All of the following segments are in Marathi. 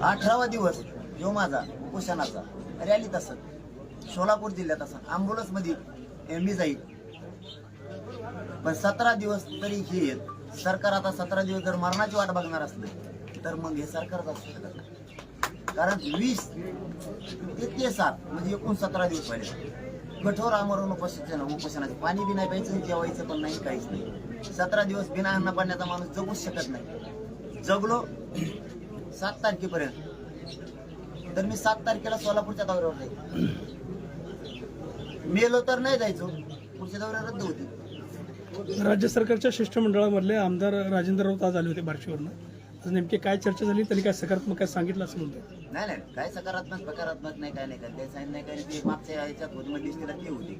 अठरावा दिवस जो माझा उपोषणाचा रॅलीत असत सोलापूर जिल्ह्यात असत ॲम्ब्युलन्समध्ये मी जाईल. पण सतरा दिवस तरी हे येत सरकार आता सतरा दिवस जर मरणाची वाट बघणार असलं तर मग हे सरकारच असू शकत कारण वीस ते ते सात म्हणजे एकूण सतरा दिवस पहिले. कठोर आमरण उपोषण उपोषणाचे पाणी बी नाही प्यायचं जेवायचं पण नाही काहीच नाही. सतरा दिवस बिना अन्न पाण्याचा माणूस जगूच शकत नाही. जगलो सात तारखेपर्यंत. तर मी सात तारखेला सोलापूरच्या दौऱ्यावर जाईल. मेलो तर नाही जायचो पुढच्या दौऱ्या रद्द होती राज्य सरकारच्या शिष्टमंडळामधले आमदार राजेंद्र राऊत आज आले होते बार्शीवरनं. नेमकी काय चर्चा झाली त्यांनी काय सकारात्मक काय सांगितलं असं म्हणतो नाही नाही काय सकारात्मक सकारात्मक नाही काय नाही काय ते सांगितलं नाही काय ते मागच्या होती मग लिस्टीला ती होती.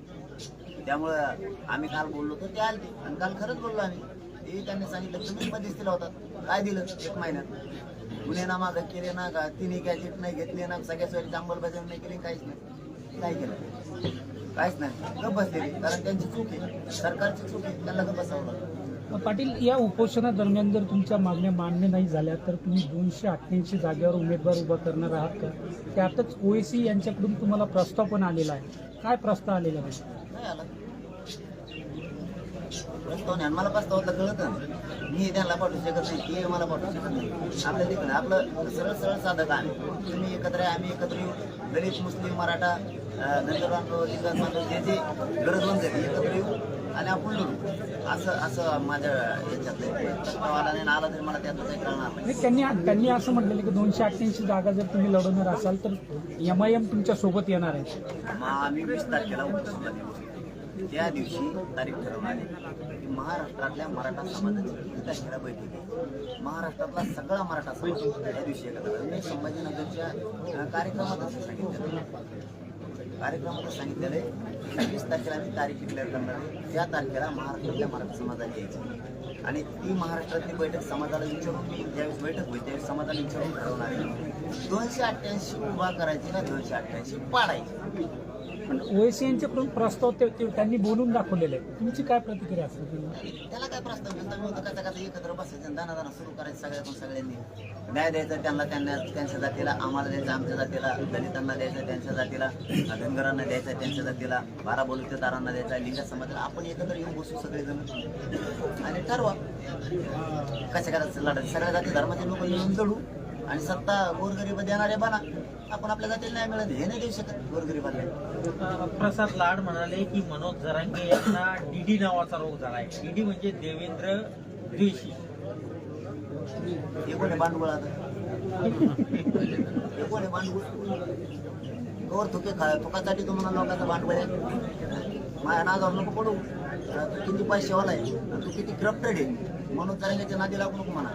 त्यामुळं आम्ही काल बोललो तर ते आलते. आणि काल खरंच बोललो आम्ही. ते त्यांनी सांगितलं तुम्ही मध्यस्थीला होतात. काय दिलं? एक महिन्यात. गुन्हे ना मागं केले ना का तिन्ही गॅजेट नाही घेतले ना सगळ्या सोयीची अंमलबजावणी नाही केली काहीच नाही काय केलं काहीच नाही गप बसलेली कारण त्यांची चूक आहे सरकारची चूक आहे त्यांना गप बसावं लागतं पाटील या उपोषणादरम्यान जर तुमच्या मागण्या मान्य नाही झाल्या तर तुम्ही दोनशे अठ्ठ्याऐंशी जागेवर उमेदवार उभा करणार आहात का त्यातच ओएसी यांच्याकडून तुम्हाला प्रस्ताव पण आलेला आहे काय प्रस्ताव आलेला आहे प्रस्ताव नाही मला प्रस्ताव कळत मी त्यांना पाठवू शकत नाही ते मला पाठवू शकत नाही. आपल्या तिकडे आपलं सरळ सरळ साधं काम तुम्ही एकत्र आहे आम्ही एकत्र येऊ. दलित मुस्लिम मराठा धनगर बांधव लिंगायत बांधव जे जे गरजवंत आहेत एकत्र येऊ आणि आपण लढू असं असं माझ्या याच्यात आला नाही आला तरी मला त्यातलं काही कळणार नाही. त्यांनी त्यांनी असं म्हटलेलं की दोनशे अठ्ठ्याऐंशी जागा जर तुम्ही लढवणार असाल तर एम आय एम तुमच्यासोबत येणार आहे आम्ही वीस तारखेला त्या दिवशी तारीख ठरवण्यात आली की महाराष्ट्रातल्या मराठा समाजाची किती तारखेला बैठक आहे. महाराष्ट्रातला सगळा मराठा समाज त्या दिवशी एकत्र मी संभाजीनगरच्या कार्यक्रमात असं सांगितलं कार्यक्रमात सांगितलेलं आहे वीस तारखेला आम्ही तारीख डिक्लेअर करणार आहे. त्या तारखेला महाराष्ट्रातल्या मराठा समाजाला यायची आणि ती महाराष्ट्रातली बैठक समाजाला विचारून ज्यावेळेस बैठक होईल त्यावेळेस समाजाला विचारून ठरवणार आहे. दोनशे अठ्ठ्याऐंशी उभा करायची ना दोनशे अठ्ठ्याऐंशी पाडायची. पण ओएसी यांच्याकडून प्रस्ताव ते ते- त्यांनी बोलून दाखवलेले आहे तुमची काय प्रतिक्रिया असेल? त्याला काय प्रस्ताव? घेतला मी होतं कसा एकत्र बसायचं दाना दाना सुरू करायचं सगळ्यातून सगळ्यांनी. न्याय द्यायचा त्यांना त्यांना त्यांच्या जातीला आम्हाला द्यायचं आमच्या जातीला दलितांना द्यायचं त्यांच्या जातीला धनगरांना द्यायचं त्यांच्या जातीला बारा बोलुतेदारांना द्यायचा लिंगा समाजाला. आपण एकत्र येऊन बसू सगळेजण. आणि ठरवा. कशा करायचं लढायचं सगळ्या जाती धर्माचे लोक येऊन लढू आणि सत्ता गोरगरीब देणारे बना. आपण आपल्या जातीला नाही मिळत हे नाही देऊ शकत गोरगरीबाला प्रसाद लाड म्हणाले की मनोज जरांगे यांना डीडी नावाचा रोग झालाय. डीडी म्हणजे देवेंद्र द्वेषी. हे कोण आहे भांडवळ आता? हे कोण आहे भांडवळ? कवर तुके खा तुकासाठी तुम्हाला लोकांचं भांडवळ आहे. माझ्या नादावर नको पडू. अं, तू किती पैसेवाला आहे? अं, तू किती करप्टेड आहे? म्हणून तरंगाच्या नादी लागू नको म्हणा.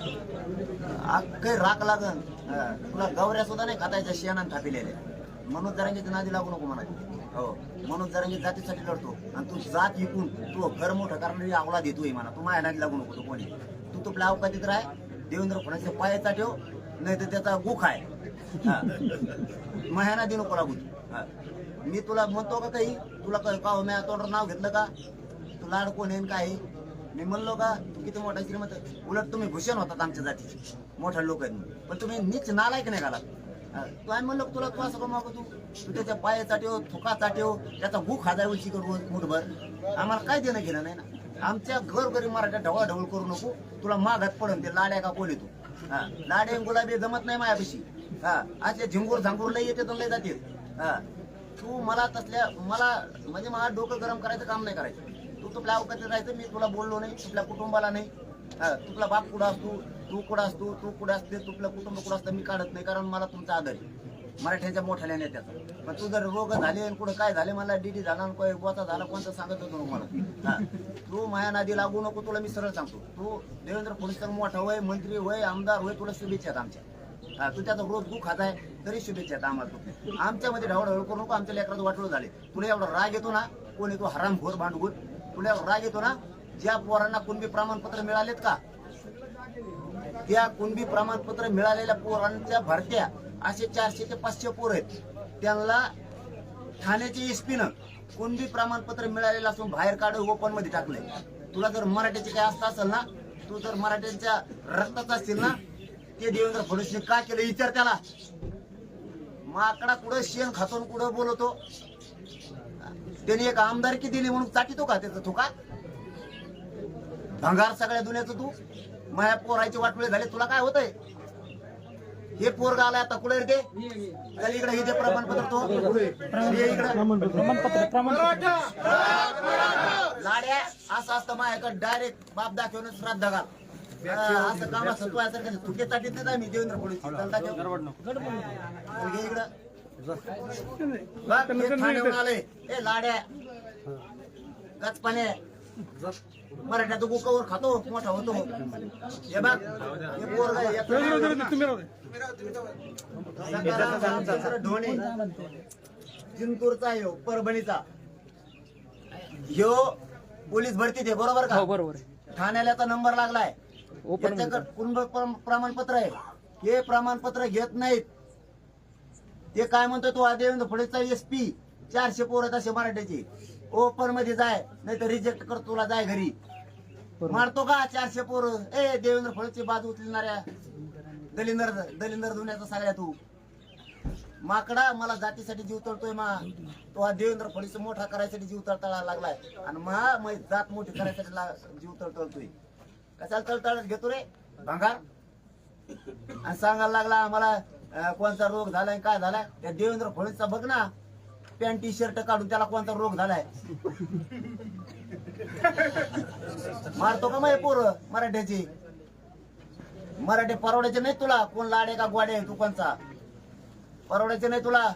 काही राख लागन. तुला गवऱ्या सुद्धा नाही खातायच्या शेणान थापिलेल्या मनोज तरंगाच्या नादी लागू नको म्हणा हो मनोज तरंगी जातीसाठी लढतो. आणि तू जात विकून तू घर मोठं करणारी आवळा देतोय म्हणा. तू माझ्या नादी लागू नको तू कोणी. तू तुपल्या अवकाशीत राह. देवेंद्र फडणवीस पायाचा ठेव. नाही तर त्याचा गुख आहे. हा. नादी नको लागू. मी तुला म्हणतो का काही? तुला काय का मी तोंडावर नाव घेतलं का? तू लाड कोण आहे न काय मी म्हणलो का तू किती मोठा श्रीमंत उलट तुम्ही भूषण होतात आमच्या जातीचे. मोठ्या लोक आहेत पण तुम्ही नीच नालायक नाही घाला तू आम्ही म्हणलो तुला तू असं कमाव तू? तू त्याच्या पायाचा ठेव हो, थुकाचा ठेव हो, त्याचा भूक खाजा उलची करू मुठभर. आम्हाला काय देणं घेणं नाही ना? आमच्या घर घरी मराठा ढवळाढवळ करू नको. तुला मागात पडन ते लाड्या का कोण तू. हा लाड्या गुलाबी जमत नाही माझ्यापाशी हा असे झिंगूर झांगूर लई येते तर लई जाते. हा तू मला तसल्या मला म्हणजे मला डोकं गरम करायचं काम नाही करायचं. तू तुला अवकाशात राहायचं मी तुला बोललो नाही तुझ्या कुटुंबाला नाही. तुला बाप कुठं असतो तू कुठं असतो तू कुठं असते तुला कुटुंब कुठं असतं मी काढत नाही कारण मला तुमचा आदर आहे. मराठ्यांच्या मोठ्या नेत्याचा पण तू जर रोग झाले आणि कुठं काय झाले मला डीडी झाला आणि કોઈ गोचा झाला कोणतं सांगत होतो मला? हा. तू माया नादी लागू नको तुला मी सरळ सांगतो. तू देवेंद्र फडणवीस मोठा होय मंत्री होय आमदार होय तुला शुभेच्छा आहेत आमच्या. हा, तू त्याचा रोज दुःख खात आहे तरी शुभेच्छा आहेत आम्हाला आमच्यामध्ये ढवळढवळ करू नको आमच्या लेकरात वाटलं झाले. तुला एवढा राग येतो ना कोणी तू हराम घोर भांडगुट पुण्यावर राग येतो ना ज्या पोरांना कुणबी प्रमाणपत्र मिळालेत का? त्या कुणबी प्रमाणपत्र मिळालेल्या पोरांच्या भरत्या असे चारशे ते पाचशे पोर आहेत. त्यांना ठाण्याच्या एसपीनं कुणबी प्रमाणपत्र मिळालेलं असून बाहेर काढून ओपनमध्ये टाकलंय. तुला जर मराठीची काय आस्था असेल ना तू जर मराठ्यांच्या रक्ताचा असतील ना ते देवेंद्र फडणवीस का केलं? विचार त्याला. माकडा कुठं शेण खातून कुठं बोलवतो? त्याने एक आमदारकी दिली म्हणून चाटितो का त्याचं तू का भंगार सगळ्या दुनियाचं तू? माया पोरायचे वाटोळे झाले तुला काय होतंय? हे पोरग आलाय आता कुठे रे इकडे हे प्रमाणपत्र तो. इकडं. लाड्या असं असतं माझ्याकडे डायरेक्ट बाप दाखवून श्राद्ध घाल. असं काम असं तू कसं तुके ताटीत नाही आम्ही देवेंद्र फडणवीस इकडं. बघ, हे ठाण्याहून आलंय ए लाड्या. कचपाने मराठ्यात गुकावर खातो मोठा होतो. हे बघ हे पोरग आहे, याचं नाव आहे ना. तुम्ही राहू दे. सकाराम रामचंद्र ढोणे जिंतूरचा ह्यो परभणीचा. ह्यो पोलीस भरतीत आहे बरोबर का? बरोबर ठाण्याला याचा नंबर लागलाय. याच्याकडे कुटुंब प्रम- प्रमाणपत्र आहे. हे प्रमाणपत्र घेत नाहीत. ते काय म्हणतो तो देवेंद्र फडणवीसचा एसपी चारशे पोर आहेत असे मराठ्याचे ओपनमध्ये जाय नाही तर रिजेक्ट कर तुला जाय घरी. मारतो का चारशे पोर? ए देवेंद्र फडणवीसची बाजू उचलणाऱ्या. दलिंदर दलिंदर दुनियाचा सगळ्या तू. माकडा मला जातीसाठी जीव तळतोय मा. तो हा देवेंद्र फडणवीस मोठा करायसाठी जीव तळतळा लागलाय. आणि मा मै जात मोठी करायसाठी जीव तळतळतोय. कशाला तळतळत घेतो रे? भांगार. आणि सांगायला लागला आम्हाला अं, कोणता रोग झालाय काय झालाय त्या देवेंद्र फडणवीसचा बघ ना. पॅन्ट टी शर्ट काढून त्याला कोणता रोग झालाय. मारतो का मग पोर मराठ्याची? मराठी परवड्याचे नाही तुला. कोण लाडे का गोडे तू कोणचा? परवड्याचे नाही तुला.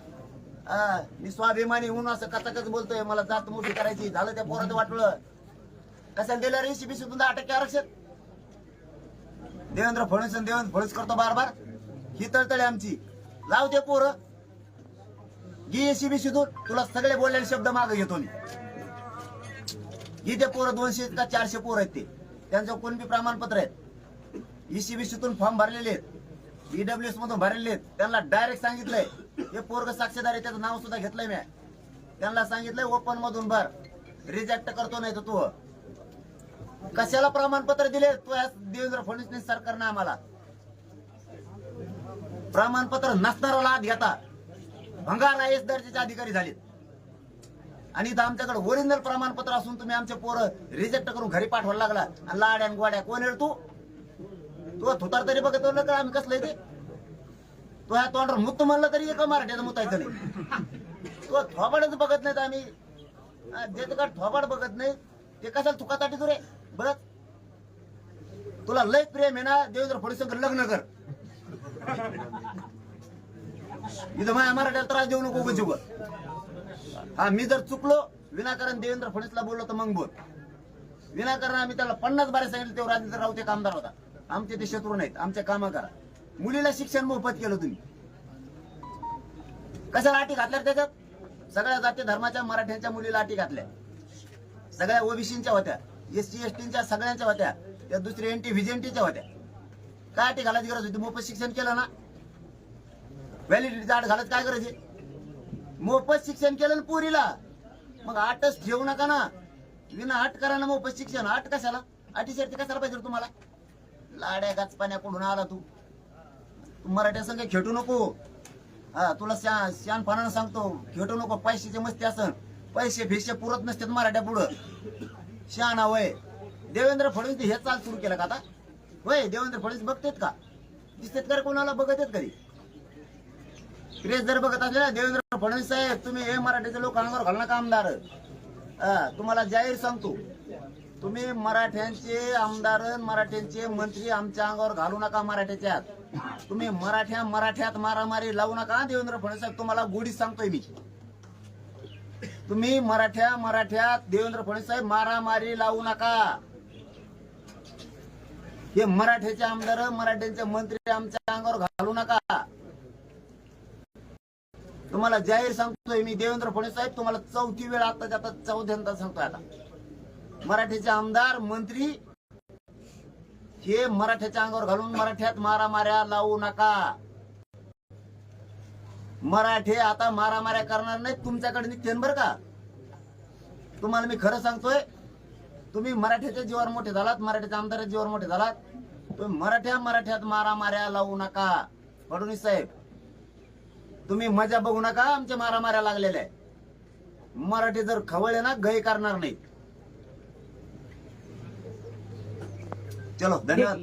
मी स्वाभिमानी होऊन असं कचा कसं बोलतोय. मला जात मोठी करायची. झालं त्या पोराचं वाटलं कशाला दिलं रे? सीबीसी तुझं दहा आरक्षण? देवेंद्र फडणवीस देवेंद्र फडणवीस करतो बार बार ही तळतळे आमची. लाव ते पोर. घे सीबीसी तू तुला सगळे बोललेले शब्द मागे घेतो मी. घे ते पोरं दोनशे का चारशे पोरं आहेत ते. त्यांचं कोण बी प्रमाणपत्र आहेत. ईसीबीसीतून फॉर्म भरलेले आहेत. ईडब्ल्यूएस मधून भरलेले आहेत. त्यांना डायरेक्ट सांगितलंय. हे पोरग साक्षीदार आहे त्याचं नाव सुद्धा घेतलंय मी. त्यांना सांगितलंय ओपन मधून भर. रिजेक्ट करतो नाही तर तू. कशाला प्रमाणपत्र दिले? तो देवेंद्र फडणवीस सरकारनं आम्हाला. प्रमाणपत्र नसणारा आत घेता. भंगार आय एस दर्जाचे अधिकारी झालेत. आणि इथं आमच्याकडे ओरिजिनल प्रमाणपत्र असून तुम्ही आमचे पोरं रिजेक्ट करून घरी पाठवायला लागला. आणि लाड्या गोड्या कोण येळ तू? तू थुतार तरी बघत का आम्ही कसलं ते? तो ह्या तोंडावर मुत्त म्हणलं तरी एका मराठ्याचं मुतायचं नाही. तो थोबाडच बघत नाहीत आम्ही. देत का थोबाड बघत नाही ते कशाला थुकासाठी तू रे? बरं? तुला लय प्रेम आहे ना देवेंद्र फडणवीस लग्न कर. इथं माझ्या मराठ्याला त्रास देऊ नको उगाच हा मी जर चुकलो विनाकारण देवेंद्र फडणवीसला बोललो तर मग बोल. विनाकारण आम्ही त्याला पन्नास बारे सांगितलं तेव्हा राजेंद्र राऊत एक आमदार होता. आमचे ते शत्रू नाहीत आमचे काम करा. मुलीला शिक्षण मोफत केलं तुम्ही. कशाला अटी घातल्या त्याच्यात? सगळ्या जाती धर्माच्या मराठ्यांच्या मुलीला अटी घातल्या. सगळ्या ओबीसीच्या होत्या एस सी एस टीच्या सगळ्यांच्या होत्या त्या दुसऱ्या एनटी व्हिजेंटीच्या होत्या. काय अटी घालायची गरज होती? मोफत शिक्षण केलं ना. व्हॅलिडिटीचा आठ घालत काय गरज आहे? मोफत शिक्षण केलं ना पुरीला. मग आठच ठेवू नका ना. विना आठ करा ना मोफत शिक्षण. आठ कशाला? अटी शर्ती कशाला पाहिजे तुम्हाला? लाड्या गाचपाण्याकडून आला तू. तू मराठ्या संघ खेटू नको. हा तुला श्यान श्यानपणानं सांगतो खेटू नको. पैशेचे मस्ती असन. पैसे भिसे पुरत नसतात मराठ्या पुढं. शहाणा वय देवेंद्र फडणवीस हे चाल सुरू केलं का आता? होय देवेंद्र फडणवीस बघतेत का? दिसतेत का कोणाला? बघत आहेत कधी? प्रेस जर बघत असले देवेंद्र फडणवीस साहेब तुम्ही हे मराठीचे लोक अंगावर घालणार का तुम्हाला जाहीर सांगतो. तुम्ही मराठ्यांचे आमदार मराठ्यांचे मंत्री आमच्या अंगावर घालू नका मराठ्याच्यात. तुम्ही मराठ्या मराठ्यात मारामारी लावू नका देवेंद्र फडणवीस साहेब तुम्हाला गोडी सांगतोय मी. तुम्ही मराठ्या मराठ्यात देवेंद्र फडणवीस साहेब मारामारी लावू नका. हे मराठ्याचे आमदार मराठ्यांचे मंत्री आमच्या अंगावर घालू नका. तुम्हाला जाहीर सांगतोय मी देवेंद्र फडणवीस साहेब तुम्हाला चौथी वेळ आता आता चौथ्यांदा सांगतोय आता. मराठीचे आमदार मंत्री हे मराठ्याच्या अंगावर घालून मराठ्यात मारामाऱ्या लावू नका. मराठे आता मारामाऱ्या करणार नाही तुमच्याकडे निघते बरं का? तुम्हाला मी खरं सांगतोय तुम्ही मराठ्याच्या जीवावर मोठे झालात मराठ्याच्या आमदाराच्या जीवावर मोठे झालात. तुम्ही मराठ्या मराठ्यात मारा माऱ्या लावू नका. फडणवीस साहेब तुम्ही मजा बघू नका आमच्या मारा माऱ्या लागलेल्या आहे मराठी जर खवळले ना गय करणार नाही चलो धन्यवाद.